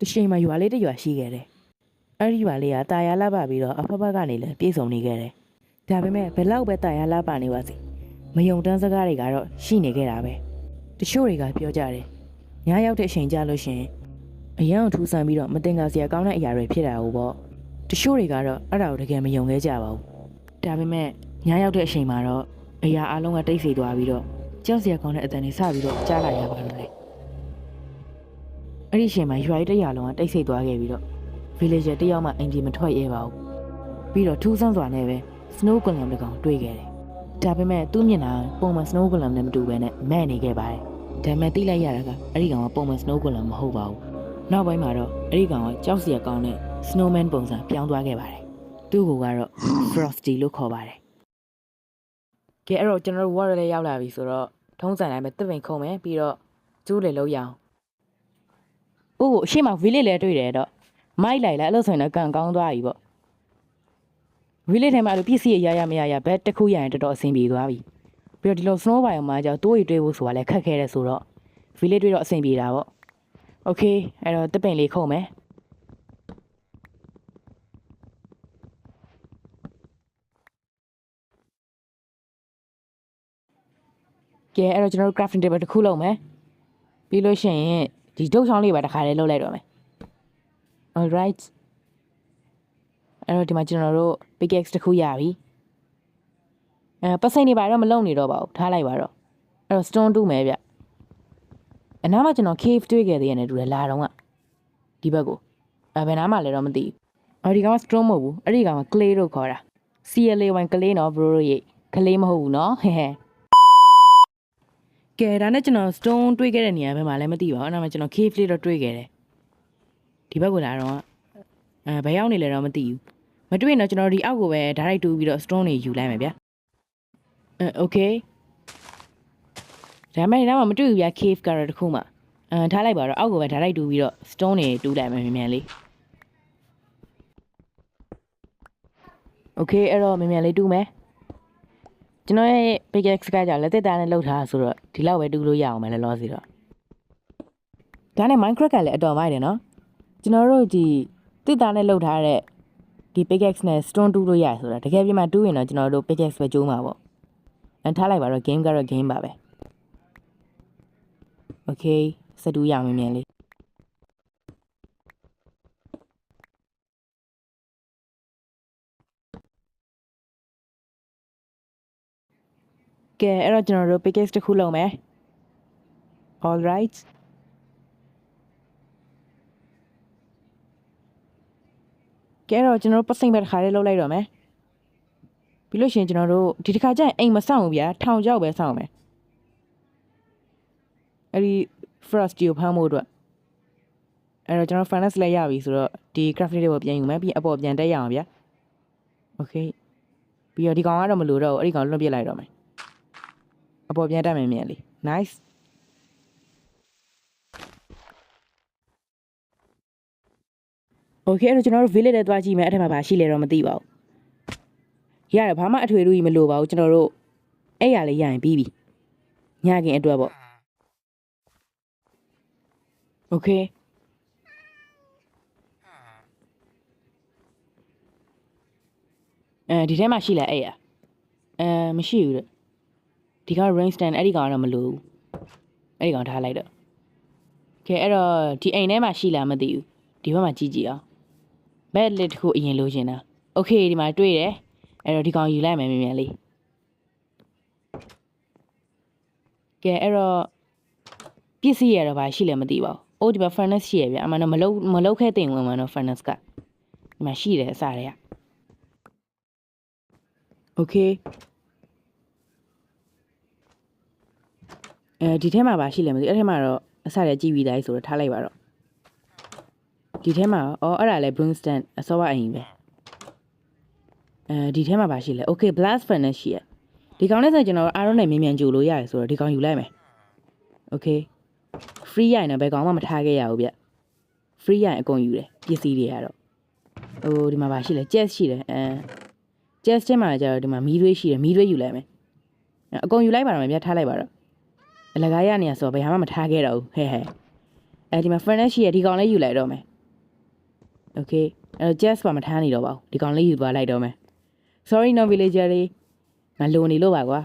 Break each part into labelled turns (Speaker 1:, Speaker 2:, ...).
Speaker 1: တချိန်မှာရွာလေးတစ်ရွာရှိခဲ့တယ်အဲ့ဒီရွာလေးကတာယာလှပပြီးတော့အဖက်ဖက်ကနေလည်းပြေဆုံးနေခဲ့တယ်ဒါပေမဲ့ဘယ်လောက်ပဲတာယာလှပနေပါစေမယုံတမ်းစကားတွေကတော့ရှိနေခဲ့တာပဲတချို့တွေကပြောကြတယ်ညရောက်တဲ့အချိန်ကြလို့ရှရင်အရန်ကိုထူဆန်ပြီးတော့မတင်ကားစရာကောင်းတဲ့အရာတွေဖြစ်တာဟုတ်ပေါ့တချို့တွေကတော့အဲ့ဒါကိုတကယ်မယုံခဲ့ကြပါဘူးဒါပေမဲ့ညရောက်တဲ့အချိန်မှာတော့အရာအလုံးကတိတ်ဆိတ်သွားပြီးတော့ကြောက်စရာကောင်းတဲ့အတန်တွေစပြီးတော့ကြားလာရပါတော့တယ် အဲ့ဒီအချိန်မှာရွာကြီးတစ်ရွာလုံးကတိတ်ဆိတ်သွားခဲ့ပြီးတော့ villager တစ်ယောက်မှအိမ်ကြီးမထွက်ရဲပါဘူးပြီးတော့ထူးဆန်းစွာနဲ့ပဲ snow golem တစ်ကောင်တွေ့ခဲ့တယ်ဒါပေမဲ့သူ့မျက်နှာပုံမှန် snow golem နဲ့မတူဘဲနဲ့မဲ့နေခဲ့ပါတယ်ဒါပေမဲ့သိလိုက်ရတာကအဲ့ဒီကောင်ကပုံမှန် snow golem မဟုတ်ပါဘူးနောက်ပိုင်းမှာတော့အဲ့ဒီကောင်ကကြောက်စရာကောင်းတဲ့ snowman ပုံစံပြောင်းသွားခဲ့ပါတယ်သူ့ကိုကတော့ frosty လို့ခေါ်ပါတယ်ကဲအဲ့တော့ကျွန်တော်တို့ water လေးရောက်လာပြီဆိုတော့ထုံးစံတိုင်းပဲတစ်ပင်ခုံမယ်ပြီးတော့ကျိုးလေလုံးရအောင်။ အိုးအရှိမဗီလစ်လည်းတွေ့တယ်တော့မိုက်လိုက်လားအဲ့လိုဆိုရင်တော့ကံကောင်းသွားပြီပေါ့။ဗီလစ်ထဲမှာအဲ့လိုပစ္စည်းရရမရရဘက်တစ်ခုရရင်တော်တော်အဆင်ပြေသွားပြီ။ပြီးတော့ဒီလို snow ဘိုင်မှာကြောတိုးရီတွေးဖို့ဆိုတာလည်းခက်ခဲတယ်ဆိုတော့ဗီလစ်တွေးတော့အဆင်ပြေတာပေါ့။ Okay အဲ့တော့တပင်လေးခုံမယ်။ကဲအဲ့တော့ကျွန်တော်တို့ crafting table တစ်ခုလုပ်မယ်။ပြီးလို့ရှိရင် ဒီဒုတ်ချောင်းလေးပါတစ်ခါလေးလုပ်လိုက်တော့မယ် all right အဲ့တော့ဒီမှာကျွန်တော်တို့ pickaxe တစ်ခုရပြီအဲပတ်စိန်နေပါတော့မလုံနေတော့ပါဘူးထားလိုက်ပါတော့အဲ့တော့ stone တူးမယ်ဗျအနားမှာကျွန်တော် cave တွေ့ခဲ့သေးရတယ်တူတယ်လာတော့ကဒီဘက်ကိုအဲဘယ်နားမှာလဲတော့မသိဘူးအော်ဒီကောင်က stone မဟုတ်ဘူးအဲ့ဒီကောင်က clay လို့ခေါ်တာ CLA1 clay နော် bro တို့ရေကလေးမဟုတ်ဘူးနော်ဟဲဟဲ ကဲဒါနဲ့ကျွန်တော် stone တွေ့ခဲ့တဲ့နေရာဘက်မှာလည်းမသိပါဘူးအဲ့နားမှာကျွန်တော် cave လေးတော့တွေ့ခဲ့တယ်ဒီဘက်ကိုလာတော့ကအဲဘယ်ရောက်နေလဲတော့မသိဘူးမတွေ့ရင်တော့ကျွန်တော်ဒီအောက်ကိုပဲ direct တူးပြီးတော့ stone တွေယူလိုက်မယ်ဗျအဲ okay ဒါမဲ့ဒီနားမှာမတွေ့ဘူးဗျ cave ကတော့တစ်ခုမှအဲထားလိုက်ပါတော့အောက်ကိုပဲ direct တူးပြီးတော့ stone တွေတူးလိုက်မယ်မြန်မြန်လေး okay အဲ့တော့မြန်မြန်လေးတူးမယ် ကျွန်တော်ရဲ့ pickaxe ကကြောင့်လက်သက်သားနဲ့လှုပ်ထားတာဆိုတော့ဒီလောက်ပဲတူးလို့ရအောင်မယ်လောလောစီတော့ဒါနဲ့ Minecraft ကလည်းအတော်မိုက်တယ်နော်ကျွန်တော်တို့ဒီတစ်သားနဲ့လှုပ်ထားတဲ့ဒီ pickaxe နဲ့ stone တူးလို့ရတယ်ဆိုတာတကယ်ပြမတူးရင်တော့ကျွန်တော်တို့ pickaxe ပဲကျိုးမှာပေါ့အဲထားလိုက်ပါတော့ game ကတော့ game ပါပဲ okay စတူးရအောင်မြန်မြန်လေး ကဲအဲ့တော့ကျွန်တော်တို့ pickaxe တစ်ခုလုံးမယ် all right ကဲတော့ကျွန်တော်တို့ပတ်စိမ့်ပဲတစ်ခါလေးလှုပ်လိုက်တော့မယ်ပြီးလို့ရှိရင်ကျွန်တော်တို့ဒီတစ်ခါကျရင်အိမ်မဆောင်ဘူးဗျာထောင်ကြောက်ပဲဆောင်မယ်အဲ့ဒီ frost ကိုဖမ်းဖို့အတွက်အဲ့တော့ကျွန်တော် furnace လည်းရပြီဆိုတော့ဒီ crafting တွေပေါ်ပြန်ယူမယ်ပြီးအပေါ်ပြန်တက်ရအောင်ဗျာ okay ပြီးတော့ဒီကောင်ကတော့မလို့တော့ဘူးအဲ့ဒီကောင်လွတ်ပြစ်လိုက်တော့မယ် အပေါ်ပြန်တက်မယ်မြန်လေး nice โอเคအဲ့တော့ကျွန်တော်တို့ village ထဲသွားကြည့်မယ်အဲ့ထက်မှာဘာရှိလဲတော့မသိပါဘူးရတယ်ဘာမှအထွေထူးကြီးမလိုပါဘူးကျွန်တော်တို့အဲ့ရလေးရရင်ပြီးပြီညခင်အတွက်ပေါ့โอเคအဲဒီထဲမှာရှိလဲအဲ့ရအဲမရှိဘူးတဲ့ ဒီကောင် rain stand အဲ့ဒီကောင်ကတော့မလိုဘူးအဲ့ဒီကောင်ထားလိုက်တော့โอเคအဲ့တော့ဒီအိမ်ထဲမှာရှိလားမသိဘူးဒီဘက်မှာကြည့်ကြည့်အောင် ဘက်လက်တစ်ခုအရင်လိုချင်တာโอเคဒီမှာတွေ့တယ်အဲ့တော့ဒီကောင်ယူလိုက်မယ်မြန်မြန်လေးကဲအဲ့တော့ပစ္စည်းရတော့ဘာရှိလဲမသိပါဘူးအိုးဒီမှာ furnace ရှိရဗျအမှန်တော့မလုံးမလုံးခဲတင်ဝင်မှတော့ furnace ကဒီမှာရှိတယ်အစားတွေကโ အဲဒီထဲမှာပါရှိလဲမသိအဲ့ထဲမှာတော့အစားတွေကြည့်ပြီးသားဆိုတော့ထားလိုက်ပါတော့ဒီထဲမှာအော်အဲ့ဒါလဲ broomstand အစောအရင်ပဲအဲဒီထဲမှာပါရှိလဲ okay blast furnace ရှိရဒီကောင်နဲ့ဆိုကျွန်တော် iron နဲ့မြင်မြန်ကြိုလို့ရတယ်ဆိုတော့ဒီကောင်ယူလိုက်မယ် okay free ရရင်တော့ဘယ်ကောင်မှမထားခဲ့ရဘူးဗျ free ရရင်အကုန်ယူတယ်ပစ္စည်းတွေကတော့ဟိုဒီမှာပါရှိလဲ chest ရှိတယ်အဲ chest ထဲမှာကျတော့ဒီမှာမီးသွေးရှိတယ်မီးသွေးယူလိုက်မယ်အကုန်ယူလိုက်ပါတော့မယ်ဗျထားလိုက်ပါတော့ အလကားရနေရဆိုတော့ဘယ်ဟာမှမထားခဲ့တော့ဘူးဟဲ့ဟဲ့အဲအဲဒီမှာ furnace ရှိရဒီကောင်လေးယူလိုက်တော့မယ် okay အဲ့တော့ just ပါမထမ်းနေတော့ပါဘူးဒီကောင်လေးယူသွားလိုက်တော့မယ် sorry no villager တွေငါလိုနေလို့ပါကွာ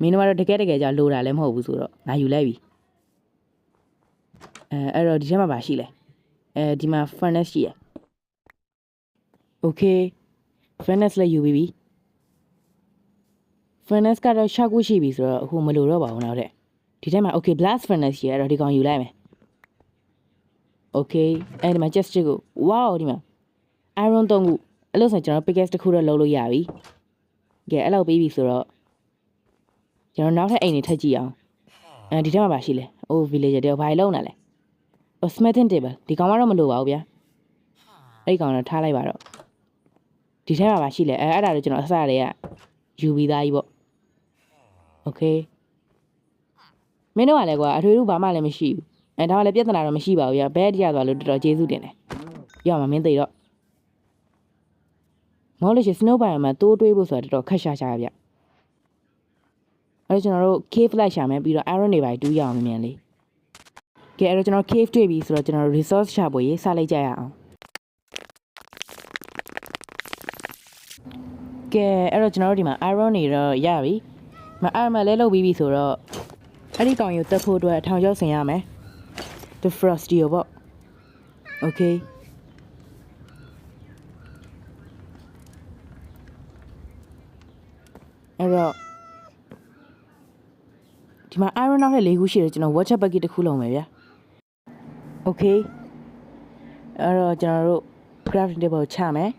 Speaker 1: မင်းတို့ကတော့တကယ်တကယ်ကြောင့်လိုတာလည်းမဟုတ်ဘူးဆိုတော့ငါယူလိုက်ပြီအဲအဲ့တော့ဒီထဲမှာပါရှိလဲအဲဒီမှာ furnace ရှိရ okay furnace လည်းယူပြီးပြီ furnace ကတော့6ခုရှိပြီဆိုတော့အခုမလိုတော့ပါဘူးနောက်တဲ့ ဒီထဲမှာ okay blast furnace ရှိရအဲ့တော့ဒီကောင်ယူလိုက်မယ် okay အဲ့ဒီမှာ just ကို wow ဒီမှာ iron 3ခုအဲ့လို့ဆိုရင်ကျွန်တော် pickaxe တစ်ခုတော့လုံးလို့ရပြီကဲအဲ့လောက်ပြီးပြီဆိုတော့ကျွန်တော်နောက်ထပ်အိမ်တွေထပ်ကြည့်အောင်အဲဒီထဲမှာပါရှိလဲ oh villager တယောက်ဘာလုံးနာလဲ oh smithing table ဒီကောင်ကတော့မလိုပါဘူးဗျာအဲ့ဒီကောင်တော့ထားလိုက်ပါတော့ဒီထဲမှာပါရှိလဲအဲအဲ့ဒါတော့ကျွန်တော်အစတွေကယူပြီးသားကြီးပေါ့ okay မင်းတို့ကလည်းကွာအထွေထူးဘာမှလည်းမရှိဘူးအဲဒါကလည်းပြဿနာတော့မရှိပါဘူးဗျာဘဲတရားသွားလို့တော်တော်ကျေးဇူးတင်တယ်ရောက်မှာမင်းသိတော့မဟုတ်လို့ရှိရင် snow biome မှာတိုးတွေးဖို့ဆိုတာတော်တော်ခက်ရှာရှာဗျအဲ့တော့ကျွန်တော်တို့ cave light ရှာမယ်ပြီးတော့ iron တွေပါတူးရအောင်မြန်လေးကဲအဲ့တော့ကျွန်တော် cave တွေ့ပြီဆိုတော့ကျွန်တော်တို့ resource ရှာဖို့ရေးစလိုက်ကြရအောင်ကဲအဲ့တော့ကျွန်တော်တို့ဒီမှာ iron တွေတော့ရပြီမ iron မလဲလုပ်ပြီးပြီဆိုတော့ အဲ့ဒီကောင်ကိုတက်ဖို့အတွက်ထောင်ကျောက်ဆင်ရမယ် the frosty ရောပေါ့ okay အဲ့တော့ဒီမှာ iron နောက်ထပ်၄ခုရှိတယ်ကျွန်တော် watch bucket တစ်ခုလုံးမယ်ဗျာ okay အဲ့တော့ကျွန်တော်တို့ crafting table ချမယ်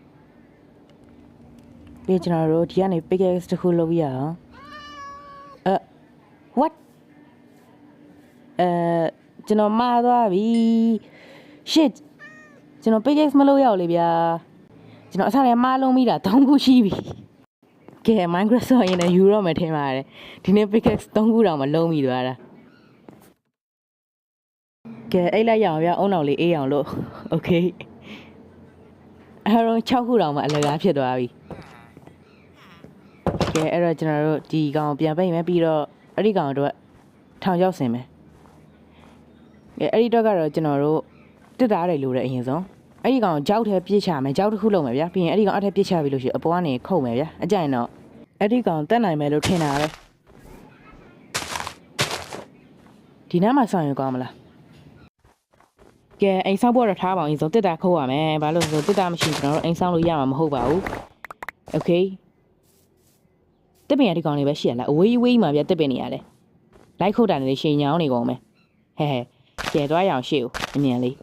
Speaker 1: ပြီးကျွန်တော်တို့ဒီကနေ pickaxe တစ်ခုလုပ်ပြရအောင်အဲ what အဲကျွန်တော်မှားသွားပြီ shit ကျွန်တော် pickaxe မလုပ်ရအောင်လေဗျာကျွန်တော်အစားထဲမှားလုံးမိတာ၃ခုရှိပြီကဲ Minecraft ဆိုရင်လည်းယူတော့မယ်ထင်ပါတယ်ဒီနေ့ pickaxe ၃ခုတောင်မလုံးမိသွားတာကဲအဲ့လိုက်ရအောင်ဗျာအုံနောက်လေးအေးအောင်လို့ okay အဲ့တော့6ခုတောင်မှအလကားဖြစ်သွားပြီကဲအဲ့တော့ကျွန်တော်တို့ဒီကောင်ကိုပြန်ပိတ်မယ်ပြီးတော့အဲ့ဒီကောင်တို့ထောင်ချောက်ဆင်မယ် ကဲအဲ့ဒီတော့ကတော့ကျွန်တော်တို့တစ်သားတယ်လို့တဲ့အရင်ဆုံးအဲ့ဒီကောင်ကြောက်ထဲပြစ်ချမယ်ကြောက်တစ်ခုလုံးမယ်ဗျာပြီးရင်အဲ့ဒီကောင်အထက်ပြစ်ချပြီလို့ရှိရင်အပေါ်ကနေခုတ်မယ်ဗျာအကြိုင်တော့အဲ့ဒီကောင်တက်နိုင်မယ်လို့ထင်တာပဲဒီနားမှာဆောင်ရွက်ကောင်းမလားကဲအိမ်ဆောင်ဖို့တော့ထားပါအောင်အရင်ဆုံးတစ်တာခုတ်ရမယ်ဘာလို့လဲဆိုတော့တစ်တာမရှိရင်ကျွန်တော်တို့အိမ်ဆောင်လို့ရမှာမဟုတ်ပါဘူးโอเคတစ်ပင်ရဒီကောင်လေးပဲရှိရလားအဝေးဝေးမှာဗျာတစ်ပင်နေရတယ်လိုက်ခုတ်တာနေရှင်ညောင်းနေကုန်မယ်ဟဲဟဲ ကျဲသွားရအောင်ရှေ့ကိုအမြန်လေး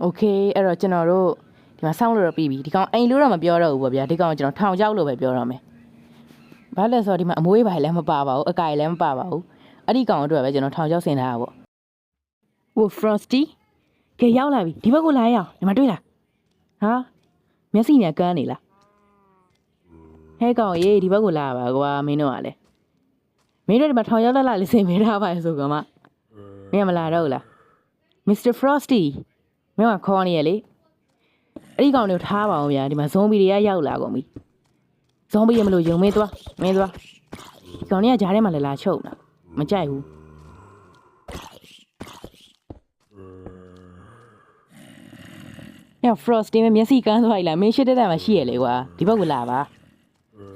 Speaker 1: โอเคအဲ့တော့ကျွန်တော်တို့ဒီမှာစောင်းလို့တော့ပြီးပြီဒီကောင်အိမ်လို့တော့မပြောတော့ဘူးပေါ့ဗျာဒီကောင်ကျွန်တော်ထောင်ချောက်လို့ပဲပြောတော့မယ်ဘာလဲဆိုတော့ဒီမှာအမွေးပိုင်းလည်းမပါပါဘူးအကင်လည်းမပါပါဘူးအဲ့ဒီကောင်အတွက်ပဲကျွန်တော်ထောင်ချောက်ဆင်ထားတာပေါ့ ဟို frosty ကဲရောက်လာပြီဒီဘက်ကိုလာရအောင်ဒီမှာတွေ့လားဟာမျက်စိနဲ့ကန်းနေလားဟဲကောင်ရေးဒီဘက်ကိုလာပါကွာမင်းတို့ကလည်းမင်းတို့ဒီမှာထောင်ချောက်လက်လာလေးဆင်ပေးထားပါဆိုကောင်မမင်းကမလာတော့ဘူးလား Mr. Frosty မင်းကခေါ်နေရလေအဲ့ဒီကောင်တွေကိုထားပါအောင်ဗျာဒီမှာဇွန်ဘီတွေကရောက်လာကုန်ပြီဇွန်ဘီရမလို့ယုံမင်းသွားမင်းသွားဒီကောင်တွေကဂျားထဲမှာလည်းလာချုပ်လာမကြိုက်ဘူး ည frost တင်းမျက်စိကန်းသွားပြီလားမင်းရှစ်တက်တက်မှာရှိရလေကွာဒီဘက်ကလာပါ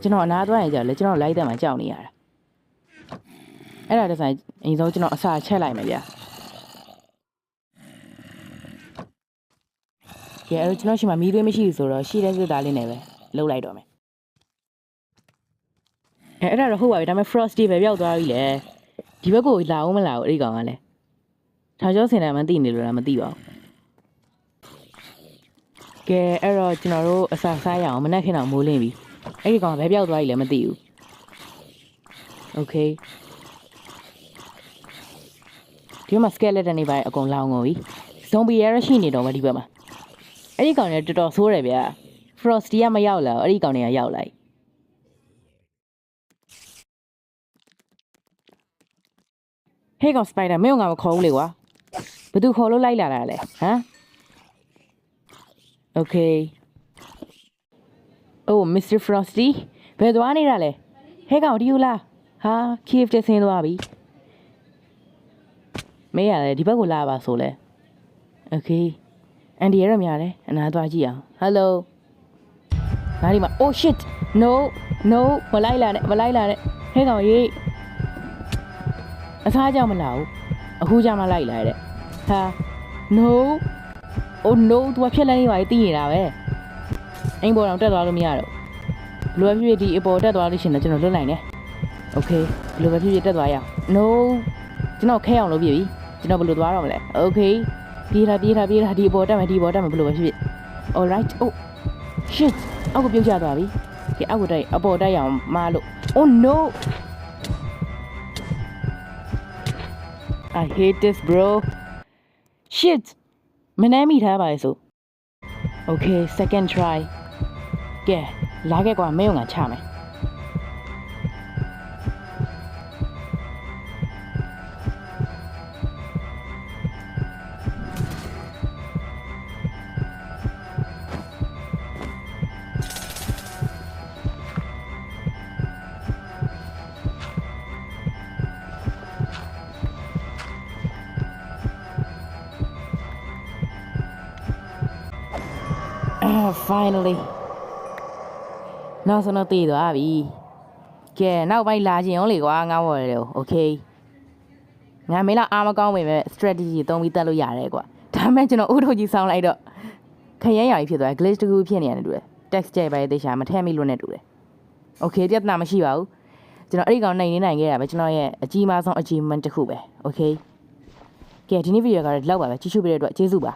Speaker 1: ကျွန်တော်အနားသွားရင်ကြာလေကျွန်တော်လိုက်တက်မှာကြောက်နေရတာအဲ့ဒါတဆိုင်အရင်ဆုံးကျွန်တော်အစာချက်လိုက်မယ်ဗျာကဲအဲ့တော့ကျွန်တော်ရှိမှမီးသွေးမရှိဘူးဆိုတော့ရှိတဲ့စစ်သားလေးနဲ့ပဲလှုပ်လိုက်တော့မယ်အဲအဲ့ဒါတော့ဟုတ်ပါပြီဒါပေမဲ့ frosty ပဲပြောက်သွားပြီလေဒီဘက်ကိုလာအောင်မလာဘူးအဲ့ဒီကောင်ကလည်းထောင်ကျောင်းစင်တယ်မှသိနေလို့လားမသိပါဘူး ကဲအဲ့တော့ကျွန်တော်တို့အစာစားရအောင်မနက်ခင်းတော့မိုးလင်းပြီအဲ့ဒီကောင်ကဘယ်ပြောက်သွားပြီလဲမသိဘူးโอเคဒီမှာ skeleton တွေပါအကုန်လောင်းကုန်ပြီ zombie ရရှိနေတော့မဒီဘက်မှာ အဲ့ဒီကောင်တွေတော်တော်ဆိုးတယ်ဗျာ Frosty ကမရောက်လာဘူးအဲ့ဒီကောင်တွေကရောက်လိုက်ဟေးကောင် Spider မင်းကငါမခေါ်ဘူးလေကွာ ဘသူခေါ်လို့လိုက်လာတာလဲဟမ် Okay Oh Mr Frosty ဘယ်သွားနေတာလဲဟဲကောင်ဒီယူလားဟာ cave တက်ဆင်းသွားပြီမေးရတယ်ဒီဘက်ကိုလာပါဆိုလဲ Okay အန်ဒီရရများတယ်အနာသွားကြည့်အောင် Hello ငါဒီမှာ Oh shit no no မလိုက်လာနဲ့မလိုက်လာနဲ့ဟဲကောင်ရေးအစားကြောင်မလာဘူးအခုကြောင်မလိုက်လာတဲ့ဟာ no oh no သူကဖြက်လန်းနေပါလေတည်နေတာပဲအိမ်ပေါ်တော့တက်သွားလို့မရတော့ဘလိုပဲဖြစ်ဖြစ်ဒီအပေါ်တက်သွားလို့ရှရင်တော့ကျွန်တော်လွတ်နိုင်တယ် okay ဘလိုပဲဖြစ်ဖြစ်တက်သွားရအောင် no ကျွန်တော်ခဲအောင်လုပ်ပြပြီကျွန်တော်ဘယ်လိုသွားတော့မလဲ okay ပြေးတာပြေးတာပြေးတာဒီအပေါ်တက်မယ်ဒီအပေါ်တက်မယ်ဘလိုပဲဖြစ်ဖြစ် all right oh shit အောက်ကိုပြုတ်ကျသွားပြီကဲအောက်ကိုတက်အပေါ်တက်ရအောင်မလို့ oh no I hate this bro shit မနှမ်းမိထားပါလေဆို okay second try ကဲလာခဲ့ကွာမင်းကငါချမယ် finally နောက်ဆုံးတော့တည်သွားပြီကဲနောက်ပိုင်းလာခြင်းအောင်လေကွာငါ့ဘော်လေ okay ငါမင်းလောက်အားမကောင်းပေမဲ့ strategy သုံးပြီးတက်လို့ရတယ်ကွာဒါမဲ့ကျွန်တော်ဥထုတ်ကြီးဆောင်းလိုက်တော့ခရမ်းရောင်ကြီးဖြစ်သွားတယ် glitch တစ်ခုဖြစ်နေရတယ်တူတယ် text ကြိုက်ပါရဲ့တေချာမထည့်မိလို့နဲ့တူတယ် okay ပြဿနာမရှိပါဘူးကျွန်တော်အဲ့ဒီကောင်နိုင်နေနိုင်ခဲ့တာပဲကျွန်တော်ရဲ့အကြီးမားဆုံး achievement တစ်ခုပဲ okay ကဲဒီနေ့ဗီဒီယိုကတော့ဒီလောက်ပါပဲကြည့်ရှုပေးတဲ့အတွက်ကျေးဇူးပါ